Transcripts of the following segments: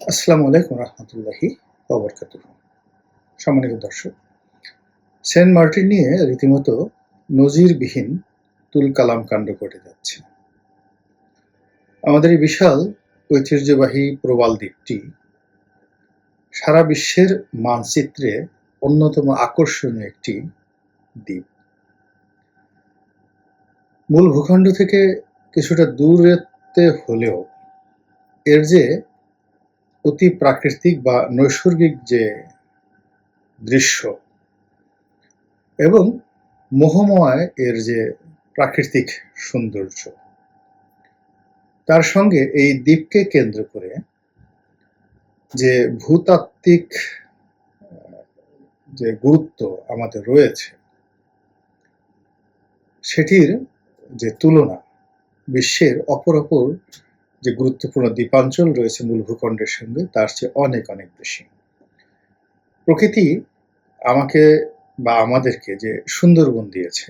আসসালামু আলাইকুম রহমতুল্লাহি অবরকাত সম্মানিত দর্শক, সেন্ট মার্টিন নিয়ে রীতিমতো নজিরবিহীন তুল কালাম কাণ্ড ঘটে যাচ্ছে। আমাদের এই বিশাল ঐতিহ্যবাহী প্রবাল দ্বীপটি সারা বিশ্বের মানচিত্রে অন্যতম আকর্ষণীয় একটি দ্বীপ। মূল ভূখণ্ড থেকে কিছুটা দূরেতে হলেও এর যে অতি প্রাকৃতিক বা নৈসর্গিক যে দৃশ্য এবং মোহময় এর যে প্রাকৃতিক সৌন্দর্য, তার সঙ্গে এই দ্বীপকে কেন্দ্র করে যে ভূতাত্ত্বিক, যে গুরুত্ব আমাদের রয়েছে, সেটির যে তুলনা বিশ্বের অপর অপর যে গুরুত্বপূর্ণ দ্বীপাঞ্চল রয়েছে মূল ভূখণ্ডের সঙ্গে, তার চেয়ে অনেক অনেক বেশি। প্রকৃতি আমাকে বা আমাদেরকে যে সুন্দরবন দিয়েছে,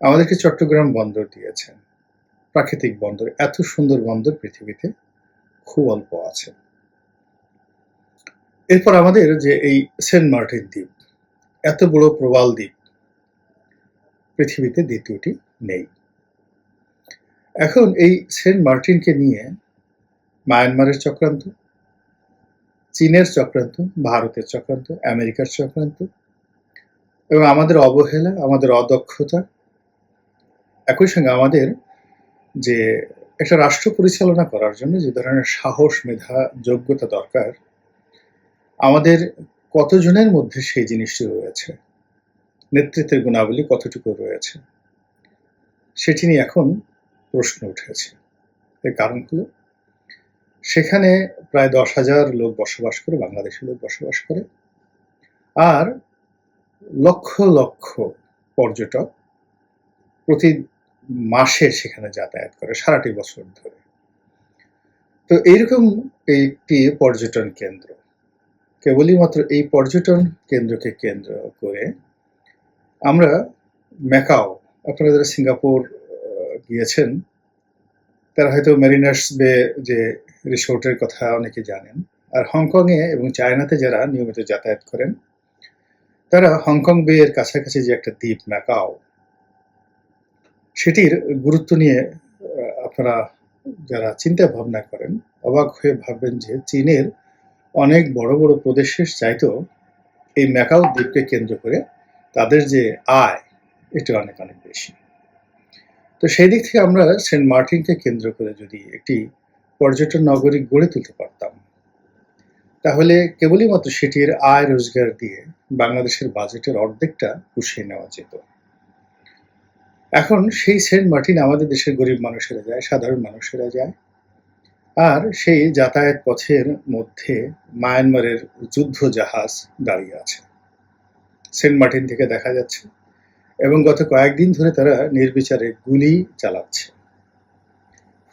আমাদেরকে চট্টগ্রাম বন্দর দিয়েছে। প্রাকৃতিক বন্দর, এত সুন্দর বন্দর পৃথিবীতে খুব অল্প আছে। এরপর আমাদের যে এই সেন্ট মার্টিন দ্বীপ, এত বড় প্রবাল দ্বীপ, পৃথিবীতে দ্বিতীয়টি নেই। এখন এই সেন্ট মার্টিনকে নিয়ে মায়ানমারের চক্রান্ত, চীনের চক্রান্ত, ভারতের চক্রান্ত, আমেরিকার চক্রান্ত, এবং আমাদের অবহেলা, আমাদের অদক্ষতা, একই সঙ্গে আমাদের যে একটা রাষ্ট্র পরিচালনা করার জন্য যে ধরনের সাহস, মেধা, যোগ্যতা দরকার, আমাদের কতজনের মধ্যে সেই জিনিসটি রয়েছে? নেতৃত্বের গুণাবলী কতটুকু রয়েছে? সেটি নিয়ে এখন প্রশ্ন উঠেছে। এর কারণ হলো সেখানে প্রায় দশ হাজার লোক বসবাস করে, বাংলাদেশের লোক বসবাস করে। আর লক্ষ লক্ষ পর্যটক প্রতি মাসে সেখানে যাতায়াত করে, সারাটি বছর ধরে। তো এইরকম একটি পর্যটন কেন্দ্র, কেবলই মাত্র এই পর্যটন কেন্দ্রকে কেন্দ্র করে আমরা ম্যাকাও, আপনারা যারা সিঙ্গাপুর গিয়েছেন, তারা হয়তো মেরিনার্স বে যে রিসোর্টের কথা অনেকে জানেন। আর হংকংয়ে এবং চায়নাতে যারা নিয়মিত যাতায়াত করেন, তারা হংকং বে এর কাছাকাছি যে একটা দ্বীপ, ম্যাকাও, সেটির গুরুত্ব নিয়ে আপনারা যারা চিন্তা ভাবনা করেন, অবাক হয়ে ভাববেন যে চীনের অনেক বড় বড় প্রদেশের চাইতেও এই ম্যাকাও দ্বীপকে কেন্দ্র করে তাদের যে আয়, এটা অনেক অনেক বেশি। তো সেই দিক থেকে আমরা সেন্ট মার্টিনকে কেন্দ্র করে যদি একটি পর্যটন নগরী গড়ে তুলতে পারতাম, তাহলে কেবলই মাত্র সেটির আয় রোজগার দিয়ে বাংলাদেশের বাজেটের অর্ধেকটা পুষিয়ে নেওয়া যেত। এখন সেই সেন্ট মার্টিন আমাদের দেশের গরিব মানুষেরা যায়, সাধারণ মানুষেরা যায়, আর সেই যাতায়াত পথের মধ্যে মায়ানমারের যুদ্ধ জাহাজ দাঁড়িয়ে আছে। সেন্ট মার্টিন থেকে দেখা যাচ্ছে এবং গত কয়েকদিন ধরে তারা নির্বিচারে গুলি চালাচ্ছে।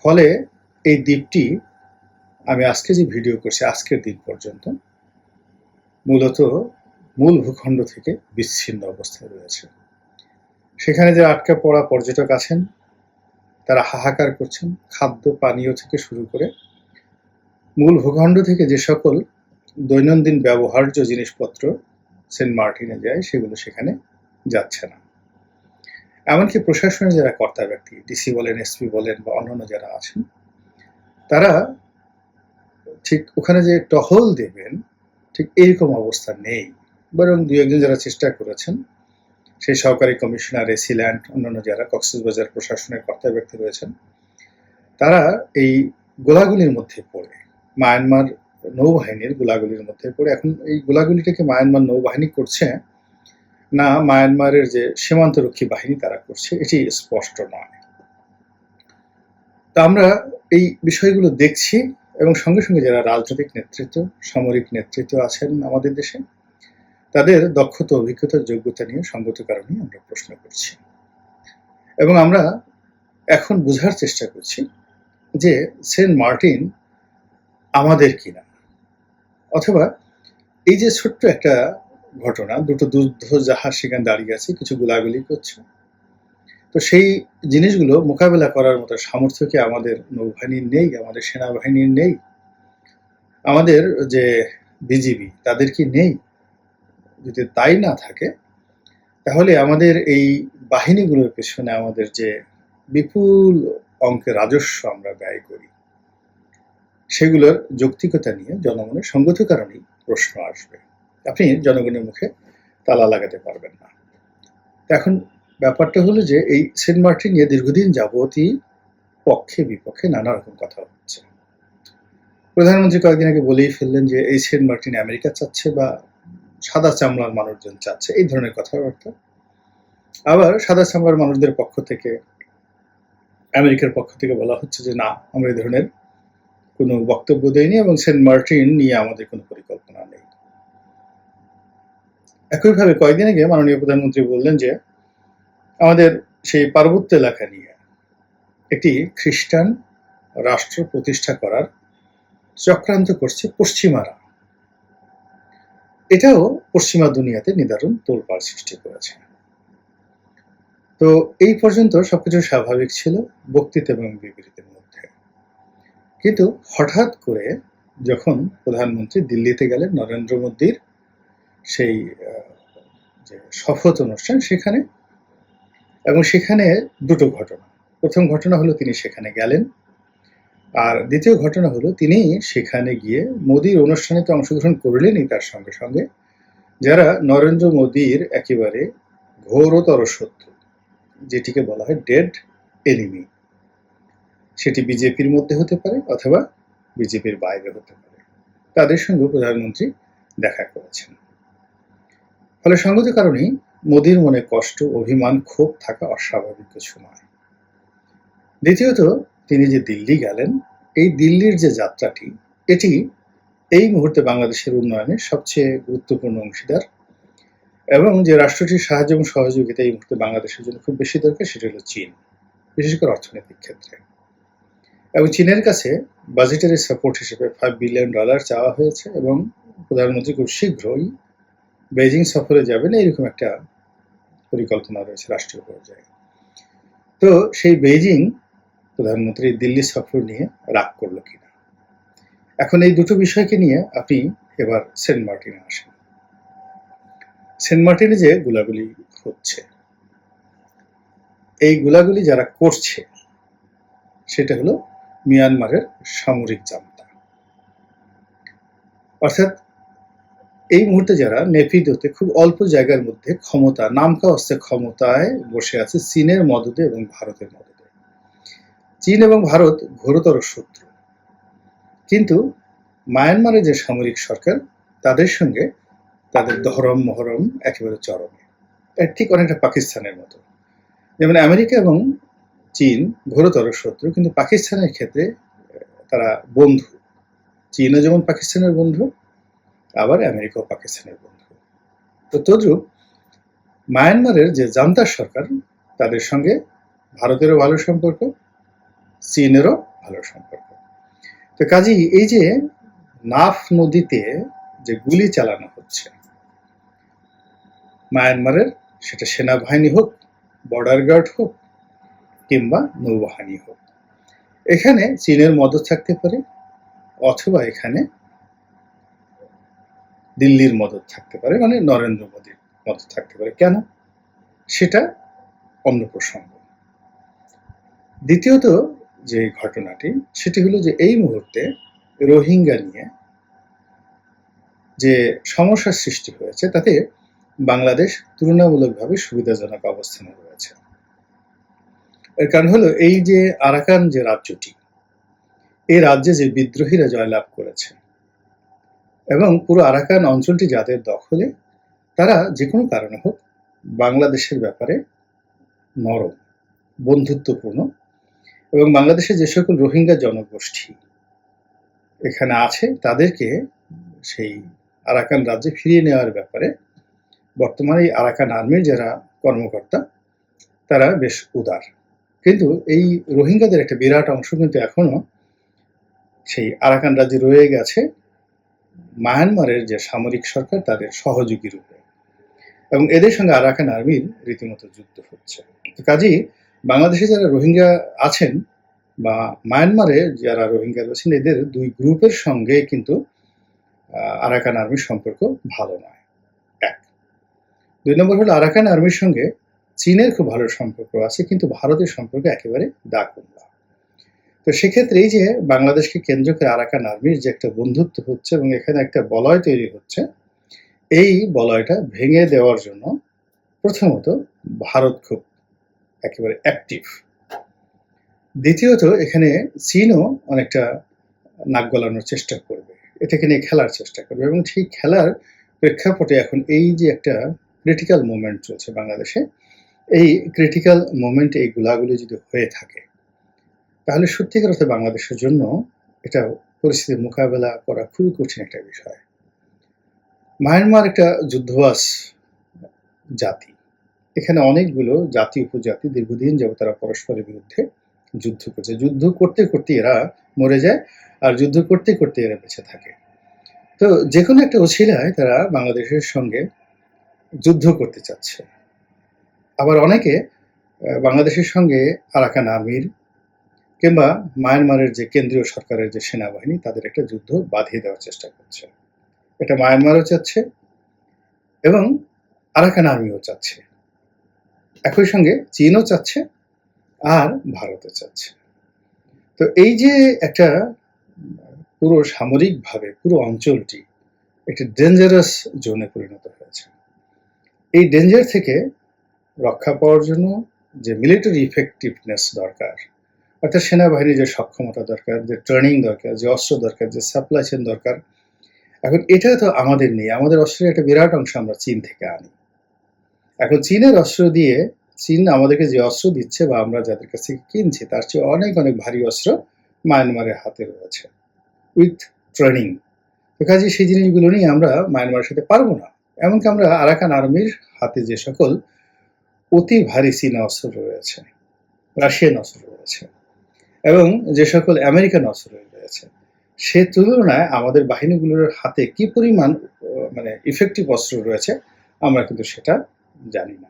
ফলে এই দ্বীপটি, আমি আজকে যে ভিডিও করছি, আজকের দিন পর্যন্ত, মূলত মূল ভূখণ্ড থেকে বিচ্ছিন্ন অবস্থায় রয়েছে। সেখানে যে আটকা পড়া পর্যটক আছেন, তারা হাহাকার করছেন, খাদ্য, পানীয় থেকে শুরু করে মূল ভূখণ্ড থেকে যে সকল দৈনন্দিন ব্যবহার্য জিনিসপত্র সেন্ট মার্টিনে যায়, সেগুলো সেখানে যাচ্ছে না। এমনকি প্রশাসনের যারা কর্তা ব্যক্তি ডিসি বলেন এসপি বলেন বা অন্যান্য যারা আছেন, তারা ঠিক ওখানে যে টহল দেবেন, ঠিক এইরকম অবস্থা নেই। বরং দু একজন যারা চেষ্টা করেছেন, সেই সহকারী কমিশনার এসিল্যান্ড অন্যান্য যারা, কক্সবাজার প্রশাসনের কর্তা ব্যক্তি রয়েছেন, তারা এই গোলাগুলির মধ্যে পড়ে। মায়ানমার নৌবাহিনীর গোলাগুলির মধ্যে পড়ে। এখন এই গোলাগুলিটাকে মায়ানমার নৌবাহিনী করছে না মায়ানমারের যে সীমান্তরক্ষী বাহিনী তারা করছে, এটি স্পষ্ট নয়। তা আমরা এই বিষয়গুলো দেখছি এবং সঙ্গে সঙ্গে যারা রাজনৈতিক নেতৃত্ব, সামরিক নেতৃত্ব আছেন আমাদের দেশে, তাদের দক্ষতা, অভিজ্ঞতা, যোগ্যতা নিয়ে সঙ্গত কারণে আমরা প্রশ্ন করছি। এবং আমরা এখন বোঝার চেষ্টা করছি যে সেন্ট মার্টিন আমাদের কিনা? অথবা এই যে ছোট্ট একটা ঘটনা, দুটো যুদ্ধ জাহাজ সেখানে দাঁড়িয়ে আছে, কিছু গোলাগুলি করছে। তো সেই জিনিসগুলো মোকাবেলা করার মতো সামর্থ্য কি আমাদের নৌবাহিনীর নেই, আমাদের সেনাবাহিনীর নেই? আমাদের যে বিজিবি, তাদের কি নেই? যদি তাই না থাকে, তাহলে আমাদের এই বাহিনীগুলোর পেছনে আমাদের যে বিপুল অঙ্কের রাজস্ব আমরা ব্যয় করি, সেগুলোর যৌক্তিকতা নিয়ে জনগণের সঙ্গত কারণেই প্রশ্ন আসবে। আপনি জনগণের মুখে তালা লাগাতে পারবেন না। এখন ব্যাপারটা হলো যে এই সেন্ট মার্টিন নিয়ে দীর্ঘদিন যাবতই পক্ষে বিপক্ষে নানা রকম কথা হচ্ছে। প্রধানমন্ত্রী কয়েকদিন আগে বলেই ফেললেন যে এই সেন্ট মার্টিন আমেরিকা চাচ্ছে বা সাদা চামড়ার মানুষজন চাচ্ছে, এই ধরনের কথাবার্তা। আবার সাদা চামড়ার মানুষদের পক্ষ থেকে, আমেরিকার পক্ষ থেকে বলা হচ্ছে যে, না, আমরা এই ধরনের কোনো বক্তব্য দেয়নি এবং সেন্ট মার্টিন নিয়ে আমাদের কোনো পরিকল্পনা নেই। একইভাবে কয়েকদিন আগে মাননীয় প্রধানমন্ত্রী বললেন যে আমাদের সেই পার্বত্য এলাকা নিয়ে একটি খ্রিস্টান রাষ্ট্র প্রতিষ্ঠা করার চক্রান্ত করছে পশ্চিমারা। এটাও পশ্চিমা দুনিয়াতে নিদারুণ তোলপাড় সৃষ্টি করেছে। তো এই পর্যন্ত সবকিছু স্বাভাবিক ছিল বক্তৃতা এবং বিবৃতির মধ্যে। কিন্তু হঠাৎ করে যখন প্রধানমন্ত্রী দিল্লিতে গেলেন, নরেন্দ্র মোদীর সেই যে শপথ অনুষ্ঠান সেখানে এবং সেখানে দুটো ঘটনা। প্রথম ঘটনা হলো তিনি সেখানে গেলেন আর দ্বিতীয় ঘটনা হলো তিনি সেখানে গিয়ে মোদীর অনুষ্ঠানে তো অংশগ্রহণ করলেনই তার সঙ্গে সঙ্গে, যারা নরেন্দ্র মোদীর একেবারে ঘোরতর শত্রু, যেটিকে বলা হয় ডেড এনিমি। সেটি বিজেপির মধ্যে হতে পারে অথবা বিজেপির বাইরে হতে পারে। তাদের সঙ্গে প্রধানমন্ত্রী দেখা করেছেন। ফলে সঙ্গত কারণেই মোদীর মনে কষ্ট, অভিমান, ক্ষোভ থাকা অস্বাভাবিক কিছু নয়। দ্বিতীয়ত, তিনি যে দিল্লি গেলেন, এই দিল্লির যে যাত্রাটি, এটি এই মুহূর্তে বাংলাদেশের উন্নয়নে সবচেয়ে গুরুত্বপূর্ণ অংশীদার এবং যে রাষ্ট্রটির সাহায্য এবং সহযোগিতা এই মুহূর্তে বাংলাদেশের জন্য খুব বেশি দরকার, সেটা হলো চীন, বিশেষ করে অর্থনৈতিক ক্ষেত্রে। এবং চীনের কাছে বাজেটারি সাপোর্ট হিসেবে ফাইভ বিলিয়ন ডলার চাওয়া হয়েছে এবং প্রধানমন্ত্রী খুব শীঘ্রই বেজিং সফরে যাবেন, এরকম একটা পরিকল্পনা রয়েছে রাষ্ট্রীয় পর্যায়ে। তো সেই বেজিং প্রধানমন্ত্রী দিল্লি সফর নিয়ে রাগ করল কিনা? এখন এই দুটো বিষয়কে নিয়ে আপনি এবার সেন্ট মার্টিনে আসেন। সেন্ট মার্টিনে যে গুলাগুলি হচ্ছে, এই গুলাগুলি যারা করছে, সেটা হলো মিয়ানমারের সামরিক জান্তা। অর্থাৎ এই মুহূর্তে যারা নেপিদোতে খুব অল্প জায়গার মধ্যে ক্ষমতা, নামকা অস্তে ক্ষমতায় বসে আছে চীনের মদদে এবং ভারতের মদদে। চীন এবং ভারত ঘোরতর শত্রু। কিন্তু মায়ানমারের যে সামরিক সরকার, তাদের সঙ্গে তাদের ধরম মহরম একেবারে চরমে। এর ঠিক অনেকটা পাকিস্তানের মতো। যেমন আমেরিকা এবং চীন ঘোরতর শত্রু, কিন্তু পাকিস্তানের ক্ষেত্রে, তারা বন্ধু। চীনও যেমন পাকিস্তানের বন্ধু আবার আমেরিকাও পাকিস্তানের বন্ধু। তো তদ্রুপ মায়ানমারের যে জান্তার সরকার, তাদের সঙ্গে ভারতেরও ভালো সম্পর্ক, চীনেরও ভালো সম্পর্ক। তো কাজেই এই যে নাফ নদীতে যে গুলি চালানো হচ্ছে, মায়ানমারের সেটা সেনাবাহিনী হোক বর্ডার গার্ড হোক, কিংবা নৌবাহিনী হোক, এখানে চীনের মদত থাকতে পারে, অথবা এখানে দিল্লির মদত থাকতে পারে মানে নরেন্দ্র মোদীর মদত থাকতে পারে। কেন? সেটা অন্য প্রসঙ্গ। দ্বিতীয়ত যে ঘটনাটি, সেটি হলো যে এই মুহূর্তে রোহিঙ্গা নিয়ে যে সমস্যার সৃষ্টি হয়েছে, তাতে বাংলাদেশ তুলনামূলকভাবে সুবিধাজনক অবস্থানে রয়েছে। এর কারণ হলো এই যে আরাকান যে রাজ্যটি এই রাজ্যে যে বিদ্রোহীরা জয়লাভ করেছে এবং পুরো আরাকান অঞ্চলটি যাদের দখলে, তারা যে কোনো কারণে হোক বাংলাদেশের ব্যাপারে নরম, বন্ধুত্বপূর্ণ এবং বাংলাদেশে যে সকল রোহিঙ্গা জনগোষ্ঠী এখানে আছে, তাদেরকে সেই আরাকান রাজ্যে ফিরিয়ে নেওয়ার ব্যাপারে বর্তমানে এই আরাকান আর্মির যারা কর্মকর্তা, তারা বেশ উদার। কিন্তু এই রোহিঙ্গাদের একটা বিরাট অংশ কিন্তু এখনও সেই আরাকান রাজ্যে রয়ে গেছে। মায়ানমারের যে সামরিক সরকার, তাদের সহযোগী রূপে। এবং এদের সঙ্গে আরাকান আর্মির রীতিমতো যুদ্ধ হচ্ছে। কাজেই বাংলাদেশে যারা রোহিঙ্গা আছেন বা মায়ানমারে যারা রোহিঙ্গা রয়েছেন এদের দুই গ্রুপের সঙ্গে কিন্তু আরাকান আর্মির সম্পর্ক ভালো নয়। এক। দুই নম্বর হলো আরাকান আর্মির সঙ্গে চীনের খুব ভালো সম্পর্ক আছে, কিন্তু ভারতের সম্পর্ক একেবারে দাকুম্বা তো সেক্ষেত্রে এই যে বাংলাদেশকে কেন্দ্র করে আরাকান আর্মির যে একটা বন্ধুত্ব হচ্ছে এবং এখানে একটা বলয় তৈরি হচ্ছে, এই বলয়টা ভেঙে দেওয়ার জন্য প্রথমত ভারত খুব একেবারে অ্যাক্টিভ দ্বিতীয়ত এখানে চীনও অনেকটা নাক গলানোর চেষ্টা করবে, এটাকে নিয়ে খেলার চেষ্টা করবে এবং সেই খেলার প্রেক্ষাপটে এখন এই যে একটা ক্রিটিক্যাল মোমেন্ট চলছে বাংলাদেশে, এই ক্রিটিক্যাল মোমেন্ট এই গুলাগুলি যদি হয়ে থাকে তাহলে সত্যিকার অর্থে বাংলাদেশের জন্য এটা পরিস্থিতির মোকাবেলা করা খুবই কঠিন একটা বিষয়। মায়ানমার একটা যুদ্ধবাস জাতি। এখানে অনেকগুলো জাতি, উপজাতি দীর্ঘদিন যাবত তারা পরস্পরের বিরুদ্ধে যুদ্ধ করছে। যুদ্ধ করতে করতে এরা মরে যায় আর যুদ্ধ করতে করতে এরা বেঁচে থাকে। তো যে কোনো একটা ওছিলায় তারা বাংলাদেশের সঙ্গে যুদ্ধ করতে চাচ্ছে। আবার অনেকে বাংলাদেশের সঙ্গে আরাকান আর্মির কিংবা মায়ানমারের যে কেন্দ্রীয় সরকারের যে সেনাবাহিনী, তাদের একটা যুদ্ধ বাঁধিয়ে দেওয়ার চেষ্টা করছে। এটা মায়ানমারও চাচ্ছে এবং আরাকান আর্মিও চাচ্ছে। একই সঙ্গে চীনও চাচ্ছে আর ভারতও চাচ্ছে। তো এই যে একটা পুরো সামরিকভাবে, পুরো অঞ্চলটি একটি ডেঞ্জারাস জোনে পরিণত হয়েছে। এই ডেঞ্জার থেকে রক্ষা পাওয়ার জন্য যে মিলিটারি ইফেক্টিভনেস দরকার অর্থাৎ সেনাবাহিনীর যে সক্ষমতা দরকার, যে ট্রেনিং দরকার, যে অস্ত্র দরকার, যে সাপ্লাই চেন দরকার, এখন এটা তো আমাদের নেই। আমাদের অস্ত্রের একটা বিরাট অংশ আমরা চীন থেকে আনি। এখন চীনের অস্ত্র দিয়ে চীন আমাদেরকে যে অস্ত্র দিচ্ছে বা আমরা যাদের কাছে কিনছি, তার চেয়ে অনেক অনেক ভারী অস্ত্র মায়ানমারের হাতে রয়েছে। উইথ ট্রেনিং তো কাজে সেই জিনিসগুলো নিয়ে আমরা মায়ানমারের সাথে পারব না। এমনকি আমরা আরাকান আর্মির হাতে যে সকল অতি ভারী চীনা অস্ত্র রয়েছে, রাশিয়ান অস্ত্র রয়েছে এবং যে সকল আমেরিকান অস্ত্র রয়েছে, সে তুলনায় আমাদের বাহিনীগুলোর হাতে কি পরিমাণ মানে ইফেক্টিভ অস্ত্র রয়েছে, আমরা কিন্তু সেটা জানি না।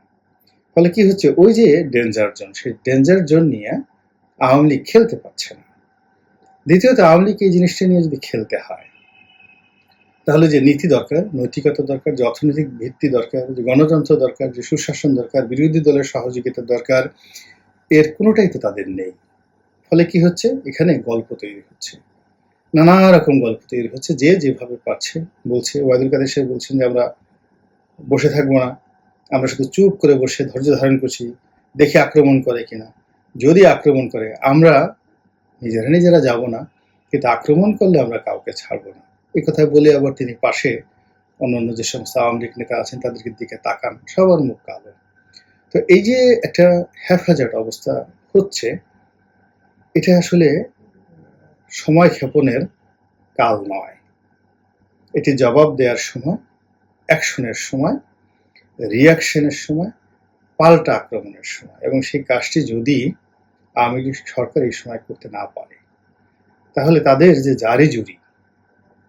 ফলে কি হচ্ছে, ওই যে ডেঞ্জার জোন সেই ডেঞ্জার জোন নিয়ে আওয়ামী লীগ খেলতে পারছে না। দ্বিতীয়ত, আওয়ামী লীগ এই জিনিসটা নিয়ে যদি খেলতে হয়, তাহলে যে নীতি দরকার, নৈতিকতা দরকার, যে অর্থনৈতিক ভিত্তি দরকার, যে গণতন্ত্র দরকার, যে সুশাসন দরকার, বিরোধী দলের সহযোগিতা দরকার, এর কোনোটাই তো তাদের নেই। ফলে কি হচ্ছে? এখানে গল্প তৈরি হচ্ছে। নানা রকম গল্প তৈরি হচ্ছে, যে যেভাবে পারছে বলছে। ওয়াদুল কাদের সাহেব বলছেন যে, আমরা বসে থাকব না। আমরা শুধু চুপ করে বসে ধৈর্য ধারণ করছি। দেখে আক্রমণ করে কিনা। যদি আক্রমণ করে, আমরা নিজেরা নিজেরা যাব না। কিন্তু আক্রমণ করলে আমরা কাউকে ছাড়বো না। এই কথা বলে আবার তিনি পাশে অন্যান্য যে সমস্ত আওয়ামী লীগ নেতা আছেন, তাদেরকে দিকে তাকান। সবার মুখ কালো। তো এই যে একটা হ্যাফাজার্ট অবস্থা হচ্ছে এটা আসলে সময় ক্ষেপণের কাল নয়। এটি জবাব দেওয়ার সময়, অ্যাকশনের সময় রিয়াকশনের সময়, পাল্টা আক্রমণের সময়। এবং সেই কাজটি যদি আওয়ামী লীগ সরকার এই সময় করতে না পারে, তাহলে তাদের যে জারি জুরি,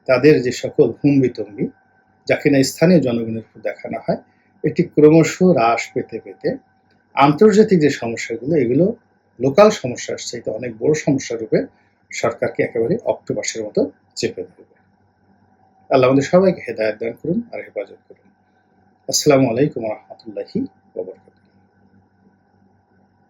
তাদের যে সকল হুম্বিতম্বি যাকে না স্থানীয় জনগণের উপর দেখানো হয়, এটি ক্রমশ হ্রাস পেতে পেতে আন্তর্জাতিক যে সমস্যাগুলো, এগুলো লোকাল সমস্যা আসছে, এটা অনেক বড় সমস্যা রূপে সরকারকে একেবারে অক্টোবাসের মতো চেপে ধরবে। আল্লাহ আমাদের সবাইকে হেদায়ত দান করুন আর হেফাজত করুন। আসসালামু আলাইকুম রহমতুল্লাহি ওবরকাত